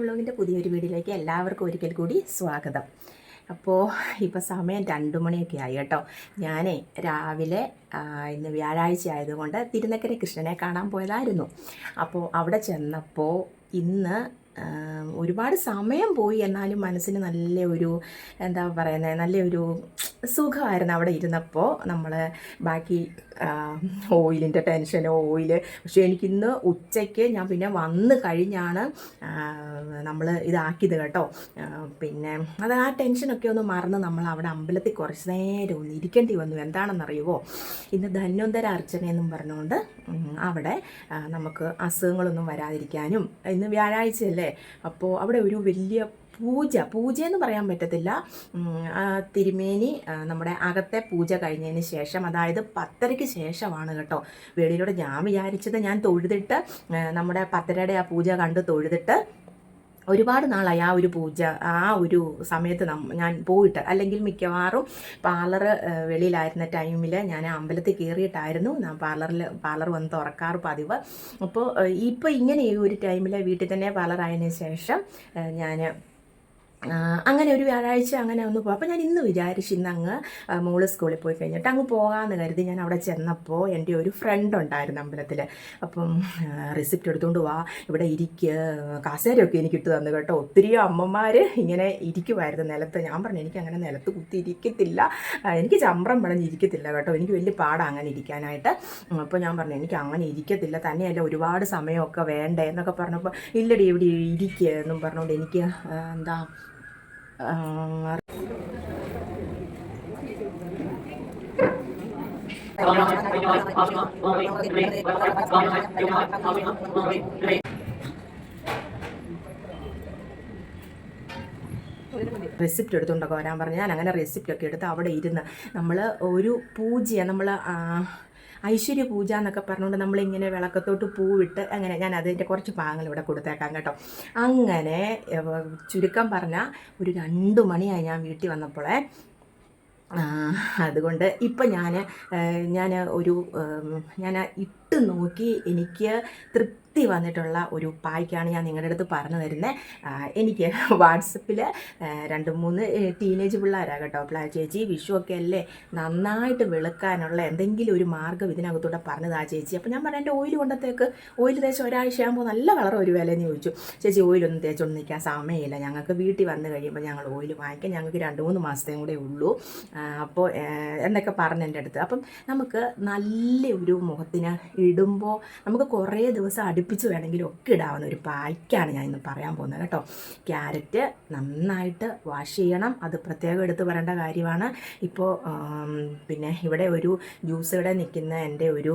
വ്ളോഗിന്റെ പുതിയൊരു വീഡിയോയിലേക്ക് എല്ലാവർക്കും ഒരിക്കൽ കൂടി സ്വാഗതം. അപ്പോൾ ഇപ്പോൾ സമയം രണ്ട് മണിയൊക്കെ ആയി കേട്ടോ. ഞാനേ രാവിലെ ഇന്ന് വ്യാഴാഴ്ച ആയതുകൊണ്ട് തിരുനക്കര കൃഷ്ണനെ കാണാൻ പോയതായിരുന്നു. അപ്പോൾ അവിടെ ചെന്നപ്പോൾ ഇന്ന് ഒരുപാട് സമയം പോയി എന്നാലും മനസ്സിന് നല്ല ഒരു എന്താ പറയുന്നത് നല്ലൊരു സുഖമായിരുന്നു അവിടെ ഇരുന്നപ്പോൾ നമ്മൾ ബാക്കി ഓയിലിന്റെ ടെൻഷനോ ഓയിൽ പക്ഷേ എനിക്കിന്ന് ഉച്ചയ്ക്ക് ഞാൻ പിന്നെ വന്ന് കഴിഞ്ഞാണ് നമ്മൾ ഇതാക്കിയത് കേട്ടോ. പിന്നെ അത് ആ ടെൻഷനൊക്കെ ഒന്ന് മറന്ന് നമ്മൾ അവിടെ അമ്പലത്തിൽ കുറച്ച് നേരം ഒന്ന് ഇരിക്കേണ്ടി വന്നു. എന്താണെന്നറിയുമോ ഇന്ന് ധന്വന്തര അർച്ചന എന്നും പറഞ്ഞുകൊണ്ട് അവിടെ നമുക്ക് അസുഖങ്ങളൊന്നും വരാതിരിക്കാനും ഇന്ന് വ്യാഴാഴ്ചയല്ലേ? അപ്പോൾ അവിടെ ഒരു വലിയ പൂജ പൂജ എന്ന് പറയാൻ പറ്റത്തില്ല. തിരുമേനി നമ്മുടെ അകത്തെ പൂജ കഴിഞ്ഞതിന് ശേഷം അതായത് പത്തരയ്ക്ക് ശേഷമാണ് കേട്ടോ. വെളിയിലൂടെ ഞാൻ വിചാരിച്ചത് ഞാൻ തൊഴുതിട്ട് നമ്മുടെ പത്തരയുടെ ആ പൂജ കണ്ട് തൊഴുതിട്ട് ഒരുപാട് നാളായി ആ ഒരു പൂജ ആ ഒരു സമയത്ത് ഞാൻ പോയിട്ട് അല്ലെങ്കിൽ മിക്കവാറും പാർലർ വെളിയിലായിരുന്ന ടൈമിൽ ഞാൻ അമ്പലത്തിൽ കയറിയിട്ടായിരുന്നു. ഞാൻ പാർലറിൽ പാർലർ വന്ന് തുറക്കാറ് പതിവ്. അപ്പോൾ ഇപ്പോൾ ഇങ്ങനെ ഈ ഒരു ടൈമിൽ വീട്ടിൽ തന്നെ പാർലർ ആയതിനു ശേഷം ഞാൻ അങ്ങനെ ഒരു വ്യാഴാഴ്ച അങ്ങനെ ഒന്ന് പോകും അപ്പോൾ ഞാൻ ഇന്ന് വിചാരിച്ചു ഇന്ന് അങ്ങ് മോൾ സ്കൂളിൽ പോയി കഴിഞ്ഞിട്ട് അങ്ങ് പോകാമെന്ന് കരുതി ഞാൻ അവിടെ ചെന്നപ്പോൾ എന്റെ ഒരു ഫ്രണ്ട് ഉണ്ടായിരുന്നു അമ്പലത്തിൽ അപ്പം റിസിപ്റ്റ് എടുത്തുകൊണ്ട് വാ ഇവിടെ ഇരിക്ക് കാസേരൊക്കെ എനിക്ക് ഇട്ട് തന്നു കേട്ടോ. ഒത്തിരി അമ്മമാർ ഇങ്ങനെ ഇരിക്കുമായിരുന്നു നിലത്ത്. ഞാൻ പറഞ്ഞു എനിക്ക് അങ്ങനെ നിലത്ത് കുത്തി ഇരിക്കത്തില്ല. എനിക്ക് ചമ്പ്രം പിളഞ്ഞിരിക്കത്തില്ല കേട്ടോ. എനിക്ക് വലിയ പാടാണ് അങ്ങനെ ഇരിക്കാനായിട്ട്. അപ്പോൾ ഞാൻ പറഞ്ഞു എനിക്ക് അങ്ങനെ ഇരിക്കത്തില്ല. തന്നെയല്ല ഒരുപാട് സമയമൊക്കെ വേണ്ടേ? എന്നൊക്കെ പറഞ്ഞപ്പോൾ ഇല്ലടി ഇവിടെ ഇരിക്കുക എന്നും പറഞ്ഞുകൊണ്ട് എനിക്ക് എന്താ റെസിപ്റ്റ് എടുത്തുകൊണ്ടൊക്കെ വരാൻ പറഞ്ഞു ഞാൻ അങ്ങനെ റെസിപ്റ്റ് ഒക്കെ എടുത്ത് അവിടെ ഇരുന്ന് നമ്മൾ ഒരു പൂജ നമ്മൾ ഐശ്വര്യ പൂജ എന്നൊക്കെ പറഞ്ഞുകൊണ്ട് നമ്മളിങ്ങനെ വിളക്കത്തോട്ട് പൂവിട്ട് അങ്ങനെ ഞാൻ അതിന്റെ കുറച്ച് ഭാഗങ്ങൾ ഇവിടെ കൊടുത്തേക്കാം കേട്ടോ. അങ്ങനെ ചുരുക്കം പറഞ്ഞാൽ ഒരു രണ്ട് മണിയായി ഞാൻ വീട്ടിൽ വന്നപ്പോഴേ അതുകൊണ്ട് ഇപ്പം ഞാൻ ഞാൻ ഒരു ഞാൻ ഇട്ട് നോക്കി എനിക്ക് തൃപ്തി വന്നിട്ടുള്ള ഒരു പായ്ക്കാണ് ഞാൻ നിങ്ങളുടെ അടുത്ത് പറഞ്ഞു തരുന്നത് എനിക്ക് വാട്സപ്പിൽ രണ്ട് മൂന്ന് ടീനേജ് പിള്ളേരാണ് കേട്ടോ പ്ലാ ചേച്ചി. വിഷു ഒക്കെ അല്ലേ? നന്നായിട്ട് വെളുക്കാനുള്ള എന്തെങ്കിലും ഒരു മാർഗം ഇതിനകത്തൂടെ പറഞ്ഞതാ ചേച്ചി. അപ്പോൾ ഞാൻ പറഞ്ഞു എന്റെ ഓയിൽ കൊണ്ടത്തേക്ക്. ഓയിൽ തേച്ച് ഒരാഴ്ചയാകുമ്പോൾ നല്ല കളർ ഒരു വിലയെന്ന് ചോദിച്ചു. ചേച്ചി ഓയിലൊന്നും തേച്ചൊന്നും നിൽക്കാൻ സമയമില്ല. ഞങ്ങൾക്ക് വീട്ടിൽ വന്ന് കഴിയുമ്പോൾ ഞങ്ങൾ ഓയിൽ വാങ്ങിക്കാൻ ഞങ്ങൾക്ക് രണ്ട് മൂന്ന് മാസത്തേയും കൂടെ ഉള്ളൂ. അപ്പോൾ എന്നൊക്കെ പറഞ്ഞു എന്റെ അടുത്ത്. അപ്പം നമുക്ക് നല്ല ഒരു മുഖത്തിന് ഇടുമ്പോൾ നമുക്ക് കുറേ ദിവസം അടുപ്പിച്ച് വേണമെങ്കിലും ഒക്കെ ഇടാവുന്ന ഒരു പായ്ക്കാണ് ഞാൻ ഇന്ന് പറയാൻ പോകുന്നത് കേട്ടോ. ക്യാരറ്റ് നന്നായിട്ട് വാഷ് ചെയ്യണം. അത് പ്രത്യേകം എടുത്ത് പറയേണ്ട കാര്യമാണ്. ഇപ്പോൾ പിന്നെ ഇവിടെ ഒരു ജ്യൂസ് ഇവിടെ നിൽക്കുന്ന എന്റെ ഒരു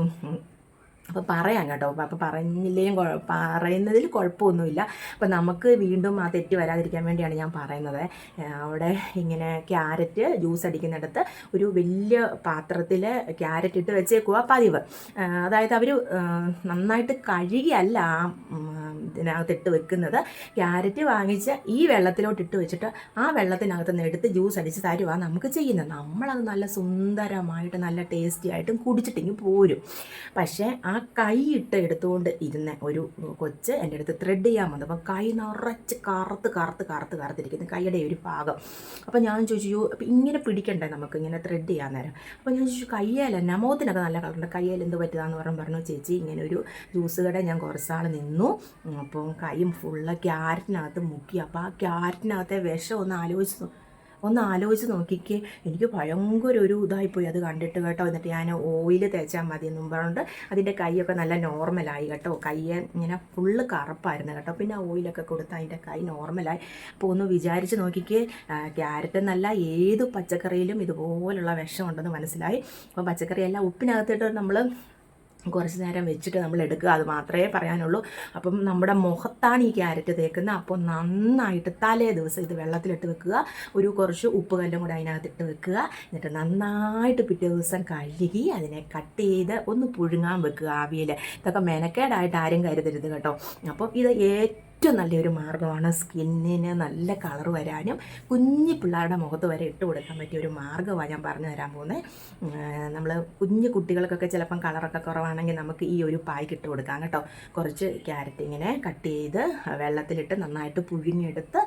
അപ്പോൾ പറയാം കേട്ടോ. അപ്പോൾ പറഞ്ഞില്ലേലും കുഴ- പറയുന്നതിൽ കുഴപ്പമൊന്നുമില്ല. അപ്പോൾ നമുക്ക് വീണ്ടും ആ തെറ്റ് വരാതിരിക്കാൻ വേണ്ടിയാണ് ഞാൻ പറയുന്നത്. അവിടെ ഇങ്ങനെ ക്യാരറ്റ് ജ്യൂസ് അടിക്കുന്നിടത്ത് ഒരു വലിയ പാത്രത്തിൽ ക്യാരറ്റ് ഇട്ട് വെച്ചേക്കുക പതിവ്. അതായത് അവർ നന്നായിട്ട് കഴുകിയല്ല ആ ഉം, ഇതിനകത്ത് ഇട്ട് വെക്കുന്നത്. ക്യാരറ്റ് വാങ്ങിച്ച് ഈ വെള്ളത്തിലോട്ട് ഇട്ട് വെച്ചിട്ട് ആ വെള്ളത്തിനകത്ത് നിന്ന് എടുത്ത് ജ്യൂസ് അടിച്ച് തരുവാണ് നമുക്ക് ചെയ്യുന്നത്. നമ്മളത് നല്ല സുന്ദരമായിട്ട് നല്ല ടേസ്റ്റി ആയിട്ടും കുടിച്ചിട്ടെങ്കിൽ പോരും. പക്ഷേ ആ കൈ ഇട്ട് എടുത്തുകൊണ്ട് ഇരുന്ന ഒരു കൊച്ച് എന്റെ അടുത്ത് ത്രെഡ് ചെയ്യാൻ വന്നു. അപ്പം കൈ നിറച്ച് കറുത്ത് കറുത്ത് കറുത്ത് കറുത്തിരിക്കുന്നു കൈയുടെ ഒരു ഭാഗം. അപ്പോൾ ഞാൻ ചോദിച്ചു അപ്പോൾ അപ്പം ഇങ്ങനെ പിടിക്കണ്ടേ നമുക്ക് ഇങ്ങനെ ത്രെഡ് ചെയ്യാൻ നേരം? അപ്പം ഞാൻ ചോദിച്ചു കയ്യേല നമോത്തിനൊക്കെ നല്ല കളറുണ്ട് കയ്യേൽ എന്ത് എന്ന് പറഞ്ഞു പറഞ്ഞു ചേച്ചി ഇങ്ങനെ ഒരു ജ്യൂസ് കട ഞാൻ കുറച്ചാൾ നിന്നു. അപ്പം കൈയും ഫുള്ള് ക്യാരറ്റിനകത്ത് മുക്കി. അപ്പോൾ ആ ക്യാരറ്റിനകത്തെ വിഷം ഒന്ന് ആലോചിച്ച് ഒന്ന് ആലോചിച്ച് നോക്കിക്കേ. എനിക്ക് ഭയങ്കര ഒരു ഇതായിപ്പോയി. അത് കണ്ടിട്ട് കേട്ടോ. എന്നിട്ട് ഞാൻ ഓയിൽ തേച്ചാൽ മതി എന്നും പറഞ്ഞുകൊണ്ട് അതിന്റെ കൈയൊക്കെ നല്ല നോർമലായി കേട്ടോ. കൈയെ ഇങ്ങനെ ഫുള്ള് കറുപ്പായിരുന്നു കേട്ടോ. പിന്നെ ഓയിലൊക്കെ കൊടുത്ത് അതിന്റെ കൈ നോർമലായി അപ്പോൾ ഒന്ന് വിചാരിച്ച് നോക്കിക്കേ. ക്യാരറ്റ് എന്നല്ല ഏത് പച്ചക്കറിയിലും ഇതുപോലുള്ള വിഷമുണ്ടെന്ന് മനസ്സിലായി. അപ്പോൾ പച്ചക്കറിയെല്ലാം ഉപ്പിനകത്തിട്ട് നമ്മൾ കുറച്ച് നേരം വെച്ചിട്ട് നമ്മൾ എടുക്കുക അത് മാത്രമേ പറയാനുള്ളൂ. അപ്പം നമ്മുടെ മുഖത്താണ് ഈ ക്യാരറ്റ് തേക്കുന്നത്. അപ്പോൾ നന്നായിട്ട് തലേ ദിവസം ഇത് വെള്ളത്തിലിട്ട് വെക്കുക. ഒരു കുറച്ച് ഉപ്പ് കല്ലും കൂടെ അതിനകത്തിട്ട് വെക്കുക. എന്നിട്ട് നന്നായിട്ട് പിറ്റേ ദിവസം കഴുകി അതിനെ കട്ട് ചെയ്ത് ഒന്ന് പുഴുങ്ങാൻ വെക്കുക ആവിയിൽ. ഇതൊക്കെ മെനക്കേടായിട്ട് ആരും കരുതരുത് കേട്ടോ. അപ്പം ഇത് ഏറ്റവും ഏറ്റവും നല്ലൊരു മാർഗമാണ് സ്കിന്നിന് നല്ല കളർ വരാനും കുഞ്ഞു പിള്ളേരുടെ മുഖത്ത് വരെ ഇട്ട് കൊടുക്കാൻ പറ്റിയ ഒരു മാർഗമാണ് ഞാൻ പറഞ്ഞു തരാൻ പോകുന്നത്. നമ്മൾ കുഞ്ഞു കുട്ടികൾക്കൊക്കെ ചിലപ്പം കളറൊക്കെ കുറവാണെങ്കിൽ നമുക്ക് ഈ ഒരു പായ്ക്ക് ഇട്ട് കൊടുക്കാം കേട്ടോ. കുറച്ച് ക്യാരറ്റ് ഇങ്ങനെ കട്ട് ചെയ്ത് വെള്ളത്തിലിട്ട് നന്നായിട്ട് പുഴുങ്ങിയെടുത്ത്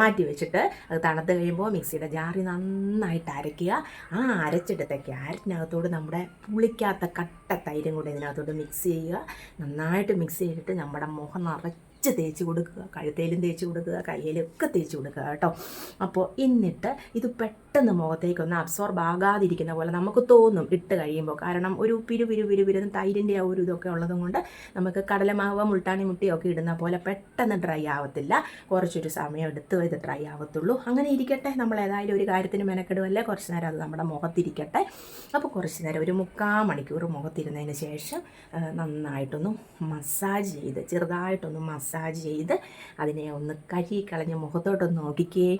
മാറ്റി വെച്ചിട്ട് അത് തണുത്ത് കഴിയുമ്പോൾ മിക്സിയുടെ ജാറി നന്നായിട്ട് അരയ്ക്കുക. ആ അരച്ചെടുത്ത ക്യാരറ്റിനകത്തോട് നമ്മുടെ പുളിക്കാത്ത കട്ട തൈരും കൂടെ ഇതിനകത്തോട് മിക്സ് ചെയ്യുക. നന്നായിട്ട് മിക്സ് ചെയ്തിട്ട് നമ്മുടെ മുഖം നിറച്ച് തേച്ച് കൊടുക്കുക കഴുത്തേലും തേച്ച് കൊടുക്കുക കയ്യിലും ഒക്കെ തേച്ച് കൊടുക്കുക കേട്ടോ. അപ്പോൾ എന്നിട്ട് ഇത് പെട്ടെന്ന് മുഖത്തേക്കൊന്ന് അബ്സോർബ് ആകാതിരിക്കുന്ന പോലെ നമുക്ക് തോന്നും ഇട്ട് കഴിയുമ്പോൾ. കാരണം ഒരു പിരു പിരു പിരു പിരുന്ന് തൈരിന്റെ ആ ഒരു ഇതൊക്കെ ഉള്ളതും കൊണ്ട് നമുക്ക് കടലമാവ് മുൾട്ടാണി മുട്ടിയൊക്കെ ഇടുന്ന പോലെ പെട്ടെന്ന് ഡ്രൈ ആവത്തില്ല. കുറച്ചൊരു സമയം എടുത്ത് ഇത് ഡ്രൈ ആവത്തുള്ളൂ. അങ്ങനെ ഇരിക്കട്ടെ. നമ്മൾ ഏതായാലും ഒരു കാര്യത്തിന് മെനക്കെടുവല്ലേ? കുറച്ച് നേരം അത് നമ്മുടെ മുഖത്തിരിക്കട്ടെ. അപ്പോൾ കുറച്ച് നേരം ഒരു മുക്കാൽ മണിക്കൂർ മുഖത്തിരുന്നതിന് ശേഷം നന്നായിട്ടൊന്ന് മസാജ് ചെയ്ത് ചെറുതായിട്ടൊന്ന് മസാജ് ചെയ്ത് അതിനെ ഒന്ന് കഴുകി കളഞ്ഞ് മുഖത്തോട്ടൊന്ന് നോക്കിക്കേ.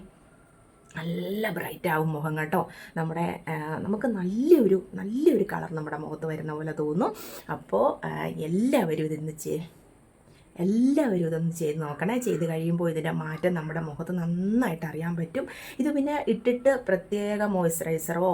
നല്ല ബ്രൈറ്റ് ആവും മുഖം കേട്ടോ. നമ്മുടെ നമുക്ക് നല്ലൊരു നല്ലൊരു കളർ നമ്മുടെ മുഖത്ത് വരുന്ന പോലെ തോന്നും. അപ്പോൾ എല്ലാവരും ഇതിന്ന് എല്ലാവരും ഇതൊന്ന് ചെയ്ത് നോക്കണേ. ചെയ്ത് കഴിയുമ്പോൾ ഇതിന്റെ മാറ്റം നമ്മുടെ മുഖത്ത് നന്നായിട്ട് അറിയാൻ പറ്റും. ഇത് പിന്നെ ഇട്ടിട്ട് പ്രത്യേക മോയ്സ്ചറൈസറോ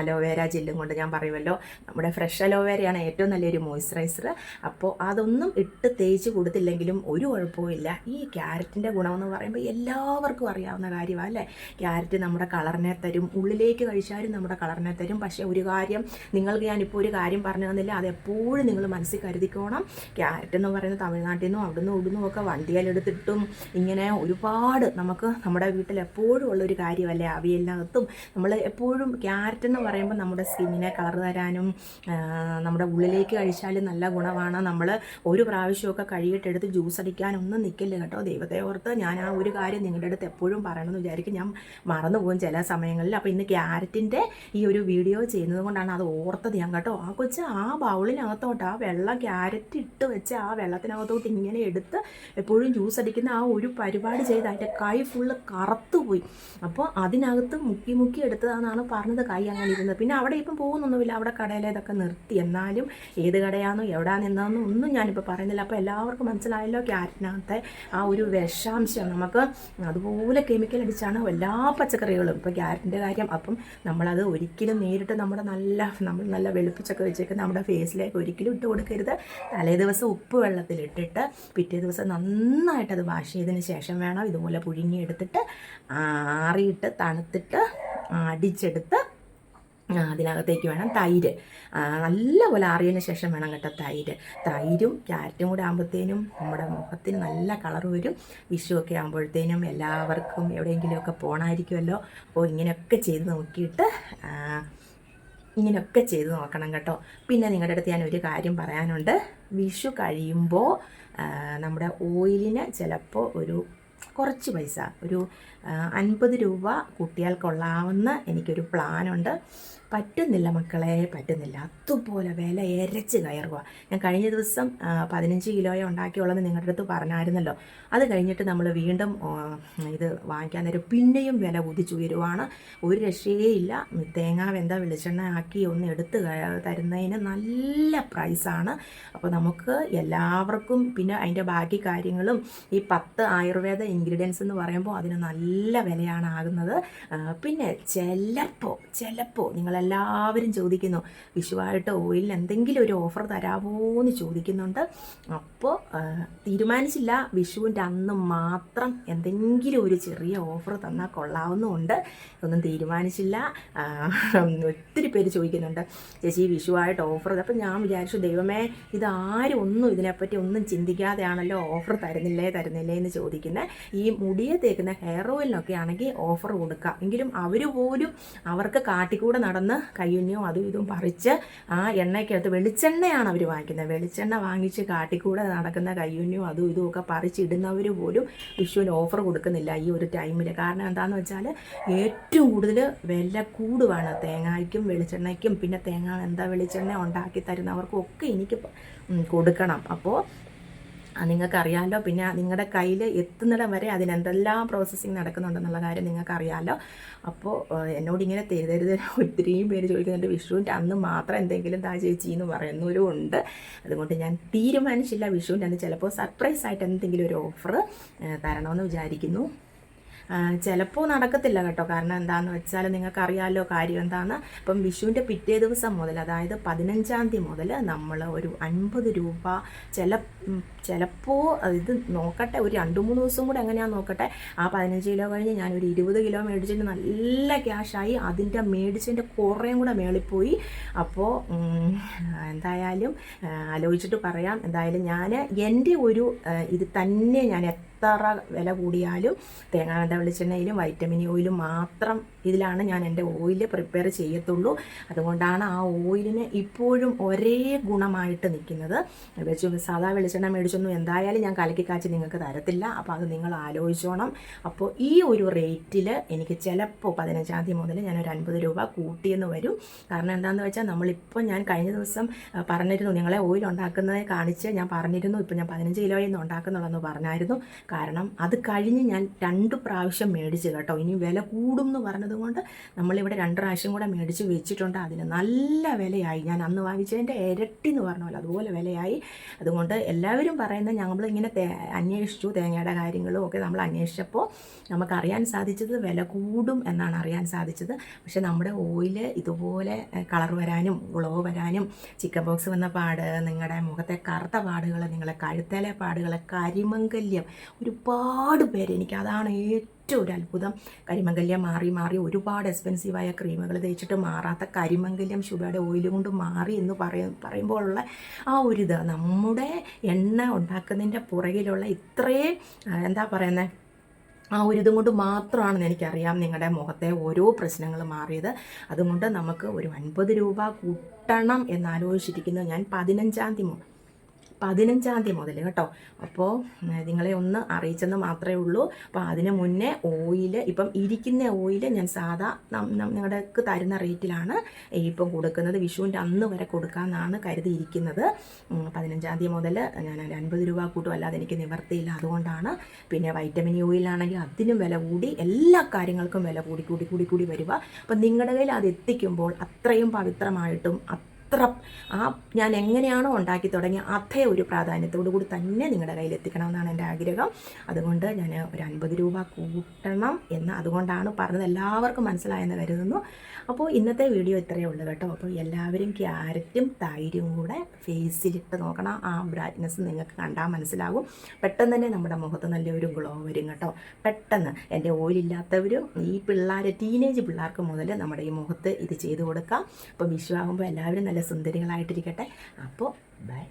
അലോവേര ജെല്ലും കൊണ്ട് ഞാൻ പറയുമല്ലോ നമ്മുടെ ഫ്രഷ് അലോവേരയാണ് ഏറ്റവും നല്ലൊരു മോയ്സ്ചറൈസർ. അപ്പോൾ അതൊന്നും ഇട്ട് തേച്ച് കൊടുത്തില്ലെങ്കിലും ഒരു കുഴപ്പമില്ല ഈ ക്യാരറ്റിന്റെ ഗുണമെന്ന് പറയുമ്പോൾ എല്ലാവർക്കും അറിയാവുന്ന കാര്യമാണ് അല്ലേ? ക്യാരറ്റ് നമ്മുടെ കളറിനെ തരും. ഉള്ളിലേക്ക് കഴിച്ചാലും നമ്മുടെ കളറിനെ തരും. പക്ഷേ ഒരു കാര്യം നിങ്ങൾക്ക് ഞാനിപ്പോൾ ഒരു കാര്യം പറഞ്ഞു തന്നില്ല. അതെപ്പോഴും നിങ്ങൾ മനസ്സിൽ കരുതിക്കോണം. ക്യാരറ്റ് എന്ന് പറയുന്നത് തമിഴ്നാട്ടിൽ നിന്നും അവിടുന്ന് ഇവിടുന്നും ഒക്കെ വണ്ടിയിലെടുത്തിട്ടും ഇങ്ങനെ ഒരുപാട് നമുക്ക് നമ്മുടെ വീട്ടിൽ എപ്പോഴും ഉള്ളൊരു കാര്യമല്ലേ? അവിയലിനകത്തും നമ്മൾ എപ്പോഴും ക്യാരറ്റ് എന്ന് പറയുമ്പോൾ നമ്മുടെ സ്കിന്നിനെ കളർ തരാനും നമ്മുടെ ഉള്ളിലേക്ക് കഴിച്ചാലും നല്ല ഗുണമാണ്. നമ്മൾ ഒരു പ്രാവശ്യമൊക്കെ കഴുകിയിട്ടെടുത്ത് ജ്യൂസ് അടിക്കാനൊന്നും നിൽക്കില്ല കേട്ടോ. ദൈവത്തെ ഓർത്ത് ഞാൻ ആ ഒരു കാര്യം നിങ്ങളുടെ അടുത്ത് എപ്പോഴും പറയണമെന്ന് വിചാരിക്കും. ഞാൻ മറന്നു പോകും ചില സമയങ്ങളിൽ. അപ്പോൾ ഇന്ന് ക്യാരറ്റിന്റെ ഈ ഒരു വീഡിയോ ചെയ്യുന്നത് കൊണ്ടാണ് അത് ഓർത്തത് ഞാൻ കേട്ടോ. ആ കൊച്ച് ആ ബൗളിനകത്തോട്ട് ആ വെള്ളം ക്യാരറ്റ് ഇട്ട് വെച്ച് ആ വെള്ളത്തിനകത്തോട്ട് ഇങ്ങനെ എടുത്ത് എപ്പോഴും ജ്യൂസ് അടിക്കുന്ന ആ ഒരു പരിപാടി ചെയ്ത് അതിന്റെ കൈ ഫുള്ള് കറുത്തുപോയി. അപ്പോൾ അതിനകത്ത് മുക്കി മുക്കി എടുത്തതാണെന്നാണ് പറഞ്ഞത് കൈ അങ്ങനെ ഇരുന്നത്. പിന്നെ അവിടെ ഇപ്പം പോകുന്നൊന്നുമില്ല. അവിടെ കടയിലെ ഇതൊക്കെ നിർത്തി. എന്നാലും ഏത് കടയാണെന്നോ എവിടെ നിന്നാന്നോ ഒന്നും ഞാനിപ്പോൾ പറയുന്നില്ല. അപ്പോൾ എല്ലാവർക്കും മനസ്സിലായല്ലോ ക്യാരറ്റിനകത്തെ ആ ഒരു വിഷാംശം. നമുക്ക് അതുപോലെ കെമിക്കൽ അടിച്ചാണ് എല്ലാ പച്ചക്കറികളും. ഇപ്പോൾ ക്യാരറ്റിന്റെ കാര്യം അപ്പം നമ്മളത് ഒരിക്കലും നേരിട്ട് നമ്മുടെ നല്ല നമ്മൾ നല്ല വെളുപ്പിച്ചൊക്കെ വെച്ചേക്ക് നമ്മുടെ ഫേസിലേക്ക് ഒരിക്കലും ഇട്ട് കൊടുക്കരുത്. തലേ ദിവസം ഉപ്പ് വെള്ളത്തിലിട്ടിട്ട് പിറ്റേ ദിവസം നന്നായിട്ട് അത് വാഷ് ചെയ്തതിന് ശേഷം വേണം ഇതുപോലെ പുഴുങ്ങിയെടുത്തിട്ട് ആറിയിട്ട് തണുത്തിട്ട് അടിച്ചെടുത്ത് അതിനകത്തേക്ക് വേണം തൈര്. നല്ലപോലെ ആറിയതിന് ശേഷം വേണം കേട്ടോ തൈര്. തൈരും ക്യാരറ്റും കൂടെ ആകുമ്പോഴത്തേനും നമ്മുടെ മുഖത്തിന് നല്ല കളർ വരും. വിഷുവൊക്കെ ആകുമ്പോഴത്തേനും എല്ലാവർക്കും എവിടെയെങ്കിലുമൊക്കെ പോകണമായിരിക്കുമല്ലോ അപ്പോൾ ഇങ്ങനെയൊക്കെ ചെയ്ത് നോക്കിയിട്ട് ഇങ്ങനെയൊക്കെ ചെയ്ത് നോക്കണം കേട്ടോ. പിന്നെ നിങ്ങളുടെ അടുത്ത് ഞാൻ ഒരു കാര്യം പറയാനുണ്ട്. വിഷു കഴിയുമ്പോൾ നമ്മുടെ ഓയിലിന് ചിലപ്പോൾ ഒരു കുറച്ച് പൈസ ഒരു അൻപത് രൂപ കുട്ടികൾക്കൊള്ളാവുന്ന കൊള്ളാവുന്ന എനിക്കൊരു പ്ലാനുണ്ട്. പറ്റുന്നില്ല മക്കളെ പറ്റുന്നില്ല. അതുപോലെ വില എരച്ച് കയറുക. ഞാൻ കഴിഞ്ഞ ദിവസം പതിനഞ്ച് കിലോയെ ഉണ്ടാക്കിയുള്ളത് നിങ്ങളുടെ അടുത്ത് പറഞ്ഞായിരുന്നല്ലോ. അത് കഴിഞ്ഞിട്ട് നമ്മൾ വീണ്ടും ഇത് വാങ്ങിക്കാൻ നേരം പിന്നെയും വില കുതിച്ചുയരുവാണ് ഒരു രക്ഷയേയില്ല തേങ്ങ വെന്ത വെളിച്ചെണ്ണ ആക്കി ഒന്ന് എടുത്ത് തരുന്നതിന് നല്ല പ്രൈസാണ് അപ്പോൾ നമുക്ക് എല്ലാവർക്കും പിന്നെ അതിന്റെ ബാക്കി കാര്യങ്ങളും ഈ പത്ത് ആയുർവേദ ഇൻഗ്രീഡിയൻസ് എന്ന് പറയുമ്പോൾ അതിന് നല്ല വിലയാണ് ആകുന്നത്. പിന്നെ ചിലപ്പോൾ ചിലപ്പോൾ നിങ്ങളെല്ലാവരും ചോദിക്കുന്നു വിഷുവായിട്ട് ഓയിലിന് എന്തെങ്കിലും ഒരു ഓഫർ തരാമോ എന്ന് ചോദിക്കുന്നുണ്ട് അപ്പോൾ തീരുമാനിച്ചില്ല. വിഷുവിന്റെ അന്ന് മാത്രം എന്തെങ്കിലും ഒരു ചെറിയ ഓഫർ തന്നാൽ കൊള്ളാവുന്നുമുണ്ട്. ഒന്നും തീരുമാനിച്ചില്ല. ഒത്തിരി പേര് ചോദിക്കുന്നുണ്ട് ചേച്ചി വിഷുവായിട്ട് ഓഫർ അപ്പം ഞാൻ വിചാരിച്ചു ദൈവമേ ഇതാരും ഒന്നും ഇതിനെപ്പറ്റി ഒന്നും ചിന്തിക്കാതെയാണല്ലോ ഓഫർ തരുന്നില്ലേ തരുന്നില്ലേ എന്ന് ചോദിക്കുന്നത് ഈ മുടിയെ തേക്കുന്ന ഹെയർ ഓയിലിനൊക്കെ ആണെങ്കിൽ ഓഫർ കൊടുക്കാം. എങ്കിലും അവർ പോലും അവർക്ക് കാട്ടിക്കൂടെ നടന്ന് കയ്യുഞ്ഞോ അതും ഇതും പറിച്ച് ആ എണ്ണയ്ക്കകത്ത് വെളിച്ചെണ്ണയാണ് അവർ വാങ്ങിക്കുന്നത്. വെളിച്ചെണ്ണ വാങ്ങിച്ച് കാട്ടിക്കൂടെ നടക്കുന്ന കയ്യുഞ്ഞോ അതും ഇതും ഒക്കെ പറിച്ചിടുന്നവർ പോലും വിഷുവിന് ഓഫർ കൊടുക്കുന്നില്ല ഈ ഒരു ടൈമിൽ കാരണം എന്താണെന്ന് വെച്ചാൽ ഏറ്റവും കൂടുതൽ വില കൂടുവാണ് തേങ്ങയ്ക്കും വെളിച്ചെണ്ണയ്ക്കും. പിന്നെ തേങ്ങ എന്താ വെളിച്ചെണ്ണ ഉണ്ടാക്കി തരുന്നവർക്കും ഒക്കെ എനിക്ക് കൊടുക്കണം. അപ്പോൾ നിങ്ങൾക്കറിയാമല്ലോ പിന്നെ നിങ്ങളുടെ കയ്യിൽ എത്തുന്നിടം വരെ അതിനെന്തെല്ലാം പ്രോസസ്സിങ് നടക്കുന്നുണ്ടെന്നുള്ള കാര്യം നിങ്ങൾക്കറിയാമല്ലോ അപ്പോൾ ഏഹ്, എന്നോട് ഇങ്ങനെ തരുതരുത് ഒത്തിരിയും പേര് ചോദിക്കുന്നുണ്ട് വിഷുവിന്റെ അന്ന് മാത്രം എന്തെങ്കിലും താ ചേച്ചി എന്ന് പറയുന്നവരും ഉണ്ട്. അതുകൊണ്ട് ഞാൻ തീരുമാനിച്ചില്ല വിഷുവിന്റെ അന്ന് ചിലപ്പോൾ സർപ്രൈസ് ആയിട്ട് എന്തെങ്കിലും ഒരു ഓഫർ തരണമെന്ന് വിചാരിക്കുന്നു. ചിലപ്പോൾ നടക്കത്തില്ല കേട്ടോ. കാരണം എന്താണെന്ന് വെച്ചാൽ നിങ്ങൾക്കറിയാമല്ലോ കാര്യം എന്താണ് ഇപ്പം വിഷുവിന്റെ പിറ്റേ ദിവസം മുതൽ അതായത് പതിനഞ്ചാം തീയതി മുതൽ നമ്മൾ ഒരു അൻപത് രൂപ ചില ചിലപ്പോൾ ഇത് നോക്കട്ടെ ഒരു രണ്ട് മൂന്ന് ദിവസം കൂടെ എങ്ങനെയാണെന്ന് നോക്കട്ടെ. ആ പതിനഞ്ച് കിലോ കഴിഞ്ഞ് ഞാൻ ഒരു ഇരുപത് കിലോ മേടിച്ചിട്ട് നല്ല ക്യാഷായി അതിന്റെ മേടിച്ചതിന്റെ കുറേയും കൂടെ മേളിപ്പോയി അപ്പോൾ എന്തായാലും ആലോചിച്ചിട്ട് പറയാം. എന്തായാലും ഞാൻ എന്റെ ഒരു ഇത് തന്നെ ഞാൻ എത്ര വില കൂടിയാലും തേങ്ങാ വെളിച്ചെണ്ണയിലും വൈറ്റമിൻ ഓയിലും മാത്രം ഇതിലാണ് ഞാൻ എന്റെ ഓയിൽ പ്രിപ്പയർ ചെയ്യത്തുള്ളൂ. അതുകൊണ്ടാണ് ആ ഓയിലിന് ഇപ്പോഴും ഒരേ ഗുണമായിട്ട് നിൽക്കുന്നത്. വെച്ച് സാധാ വെളിച്ചെണ്ണ മേടിച്ചൊന്നും എന്തായാലും ഞാൻ കലക്കി കാച്ചി നിങ്ങൾക്ക് തരത്തില്ല. അപ്പോൾ അത് നിങ്ങൾ ആലോചിച്ചോണം. അപ്പോൾ ഈ ഒരു റേറ്റിൽ എനിക്ക് ചിലപ്പോൾ പതിനഞ്ചാം തീയതി മുതൽ ഞാൻ ഒരു അൻപത് രൂപ കൂട്ടിയെന്ന് വരും. കാരണം എന്താണെന്ന് വെച്ചാൽ നമ്മളിപ്പോൾ ഞാൻ കഴിഞ്ഞ ദിവസം പറഞ്ഞിരുന്നു നിങ്ങളെ ഓയിൽ ഉണ്ടാക്കുന്നത് കാണിച്ച് ഞാൻ പറഞ്ഞിരുന്നു. ഇപ്പോൾ ഞാൻ പതിനഞ്ച് കിലോയിൽ നിന്ന് ഉണ്ടാക്കുന്നുള്ളതെന്ന് പറഞ്ഞായിരുന്നു. കാരണം അത് കഴിഞ്ഞ് ഞാൻ രണ്ട് പ്രാവശ്യം മേടിച്ച് കേട്ടോ. ഇനി വില കൂടും എന്ന് പറഞ്ഞത് കൊണ്ട് നമ്മളിവിടെ രണ്ട് പ്രാവശ്യം കൂടെ മേടിച്ച് വെച്ചിട്ടുണ്ട്. അതിന് നല്ല വിലയായി. ഞാൻ അന്ന് വാങ്ങിച്ചതിന്റെ ഇരട്ടി എന്ന് പറഞ്ഞ പോലെ അതുപോലെ വിലയായി. അതുകൊണ്ട് എല്ലാവരും പറയുന്നത് ഞങ്ങൾ ഇങ്ങനെ അന്വേഷിച്ചു തേങ്ങയുടെ കാര്യങ്ങളും ഒക്കെ നമ്മൾ അന്വേഷിച്ചപ്പോൾ നമുക്കറിയാൻ സാധിച്ചത് വില കൂടും എന്നാണ് അറിയാൻ സാധിച്ചത്. പക്ഷെ നമ്മുടെ ഓയിൽ ഇതുപോലെ കളർ വരാനും ഉളവ് വരാനും ചിക്കൻ ബോക്സ് വന്ന പാട് നിങ്ങളുടെ മുഖത്തെ കറുത്ത പാടുകൾ നിങ്ങളെ കഴുത്തേലെ പാടുകൾ കരിമംഗല്യം ഒരുപാട് പേര് എനിക്ക് അതാണ് ഏറ്റവും ഒരു അത്ഭുതം കരിമംഗല്യം മാറി മാറി ഒരുപാട് എക്സ്പെൻസീവായ ക്രീമുകൾ തേച്ചിട്ട് മാറാത്ത കരിമംഗല്യം ശുഭയുടെ ഓയിൽ കൊണ്ട് മാറി എന്ന് പറയ പറയുമ്പോഴുള്ള ആ ഒരു ഇത് നമ്മുടെ എണ്ണ ഉണ്ടാക്കുന്നതിന്റെ പുറകിലുള്ള ഇത്രയും എന്താ പറയുന്നത് ആ ഒരു ഇതും കൊണ്ട് മാത്രമാണെന്ന് എനിക്കറിയാം നിങ്ങളുടെ മുഖത്തെ ഓരോ പ്രശ്നങ്ങൾ മാറിയത്. അതുകൊണ്ട് നമുക്ക് ഒരു അൻപത് രൂപ കൂട്ടണം എന്നാലോചിച്ചിരിക്കുന്നത് ഞാൻ പതിനഞ്ചാം തീയതി പതിനഞ്ചാം തീയതി മുതൽ കേട്ടോ. അപ്പോൾ നിങ്ങളെ ഒന്ന് അറിയിച്ചെന്ന് മാത്രമേ ഉള്ളൂ. അപ്പോൾ അതിന് മുന്നേ ഓയിൽ ഇപ്പം ഇരിക്കുന്ന ഓയിൽ ഞാൻ സാധാ നിങ്ങളുടെക്ക് തരുന്ന റേറ്റിലാണ് ഇപ്പം കൊടുക്കുന്നത്. വിഷുവിന്റെ അന്ന് വരെ കൊടുക്കാമെന്നാണ് കരുതിയിരിക്കുന്നത്. പതിനഞ്ചാം തീയതി മുതൽ ഞാൻ ഒരു അൻപത് രൂപ കൂട്ടും. അല്ലാതെ എനിക്ക് നിവർത്തിയില്ല. അതുകൊണ്ടാണ് പിന്നെ വൈറ്റമിൻ ഓയിലാണെങ്കിൽ അതിനും വില കൂടി എല്ലാ കാര്യങ്ങൾക്കും വില കൂടി കൂടി കൂടി കൂടി വരിക അപ്പം നിങ്ങളുടെ കയ്യിൽ അത് എത്തിക്കുമ്പോൾ അത്രയും പവിത്രമായിട്ടും അത്ര ആ ഞാൻ എങ്ങനെയാണോ ഉണ്ടാക്കി തുടങ്ങി അതേ ഒരു പ്രാധാന്യത്തോടു കൂടി തന്നെ നിങ്ങളുടെ കയ്യിൽ എത്തിക്കണമെന്നാണ് എന്റെ ആഗ്രഹം. അതുകൊണ്ട് ഞാൻ ഒരു അൻപത് രൂപ കൂട്ടണം എന്ന് അതുകൊണ്ടാണ് പറഞ്ഞത്. എല്ലാവർക്കും മനസ്സിലായെന്ന് കരുതുന്നു. അപ്പോൾ ഇന്നത്തെ വീഡിയോ ഇത്രയേ ഉള്ളൂ കേട്ടോ. അപ്പോൾ എല്ലാവരും ക്യാരറ്റും തൈരും കൂടെ ഫേസിലിട്ട് നോക്കണം. ആ ബ്രൈറ്റ്നസ് നിങ്ങൾക്ക് കണ്ടാൽ മനസ്സിലാകും. പെട്ടെന്ന് തന്നെ നമ്മുടെ മുഖത്ത് നല്ലൊരു ഗ്ലോ വരും കേട്ടോ. പെട്ടെന്ന് എന്റെ ഓയിലില്ലാത്തവരും ഈ പിള്ളേർ ടീനേജ് പിള്ളേർക്ക് മുതൽ നമ്മുടെ ഈ മുഖത്ത് ഇത് ചെയ്ത് കൊടുക്കാം. അപ്പോൾ വിഷു ആകുമ്പോൾ എല്ലാവരും നല്ല സുന്ദരികളായിട്ടിരിക്കട്ടെ. അപ്പോൾ ബൈ